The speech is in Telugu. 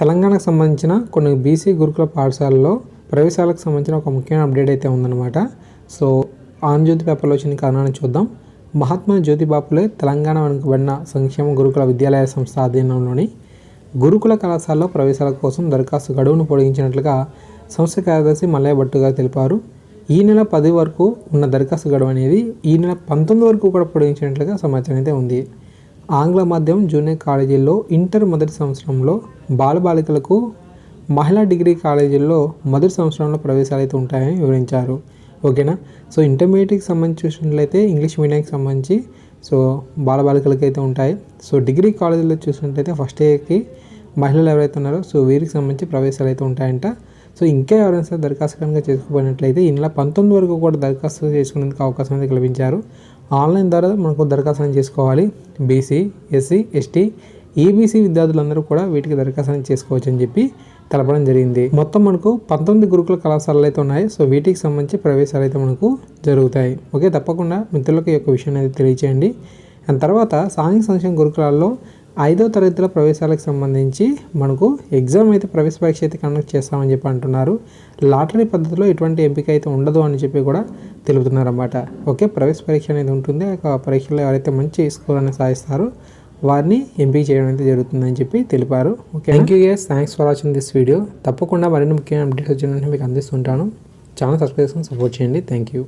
తెలంగాణకు సంబంధించిన కొన్ని బీసీ గురుకుల పాఠశాలలో ప్రవేశాలకు సంబంధించిన ఒక ముఖ్యమైన అప్డేట్ అయితే ఉందన్నమాట. సో ఆంజ్యోతి పేపర్లో వచ్చిన కారణాన్ని చూద్దాం. మహాత్మా జ్యోతిబాపులే తెలంగాణ వెనుకబడిన సంక్షేమ గురుకుల విద్యాలయ సంస్థ అధీనంలోని గురుకుల కళాశాలలో ప్రవేశాల కోసం దరఖాస్తు గడువును పొడిగించినట్లుగా సంస్థ కార్యదర్శి మల్లయ్య భట్టు గారు తెలిపారు. ఈ నెల పది వరకు ఉన్న దరఖాస్తు గడువు అనేది ఈ నెల పంతొమ్మిది వరకు కూడా పొడిగించినట్లుగా సమాచారం అయితే ఉంది. ఆంగ్ల మాధ్యమం జూనియర్ కాలేజీల్లో ఇంటర్ మొదటి సంవత్సరంలో బాలబాలికలకు మహిళా డిగ్రీ కాలేజీల్లో మొదటి సంవత్సరంలో ప్రవేశాలు అయితే ఉంటాయని వివరించారు. ఓకేనా? సో ఇంటర్మీడియట్కి సంబంధించి చూసినట్లయితే ఇంగ్లీష్ మీడియంకి సంబంధించి సో బాలబాలికలకి అయితే ఉంటాయి. సో డిగ్రీ కాలేజీలో చూసినట్లయితే ఫస్ట్ ఇయర్కి మహిళలు ఎవరైతే ఉన్నారో సో వీరికి సంబంధించి ప్రవేశాలు అయితే ఉంటాయంట. సో ఇంకా ఎవరైనా సరే దరఖాస్తు కనుక చేసుకోపోయినట్లయితే ఇందులో పంతొమ్మిది వరకు కూడా దరఖాస్తు చేసుకునేందుకు అవకాశం అనేది కల్పించారు. ఆన్లైన్ ద్వారా మనకు దరఖాస్తు చేసుకోవాలి. బీసీ ఎస్సీ ఎస్టీ ఈబీసీ విద్యార్థులందరూ కూడా వీటికి దరఖాస్తు చేసుకోవచ్చు అని చెప్పి తెలపడం జరిగింది. మొత్తం మనకు పంతొమ్మిది గురుకుల కళాశాలలు అయితే ఉన్నాయి. సో వీటికి సంబంధించి ప్రవేశాలు అయితే మనకు జరుగుతాయి. ఓకే తప్పకుండా మిత్రులకు ఈ యొక్క విషయాన్ని అయితే తెలియచేయండి. దాని తర్వాత సాంఘిక సంక్షేమ గురుకులాల్లో ఐదో తరగతుల ప్రవేశాలకు సంబంధించి మనకు ఎగ్జామ్ అయితే ప్రవేశ పరీక్ష అయితే కండక్ట్ చేస్తామని చెప్పి అంటున్నారు. లాటరీ పద్ధతిలో ఎటువంటి ఎంపిక అయితే ఉండదు అని చెప్పి కూడా తెలుపుతున్నారు అన్నమాట ఓకే ప్రవేశ పరీక్ష అనేది ఉంటుంది. ఆ పరీక్షలో ఎవరైతే మంచి స్కోర్ అనేది సాధిస్తారో వారిని ఎంపిక చేయడం అయితే జరుగుతుందని చెప్పి తెలిపారు. Okay thank you guys thanks for watching this video తప్పకుండా మరిన్ని ముఖ్యమైన అప్డేట్స్ వచ్చిన మీకు అందిస్తుంటాను. ఛానల్ సబ్స్క్రైబ్ చేసుకుని సపోర్ట్ చేయండి. Thank you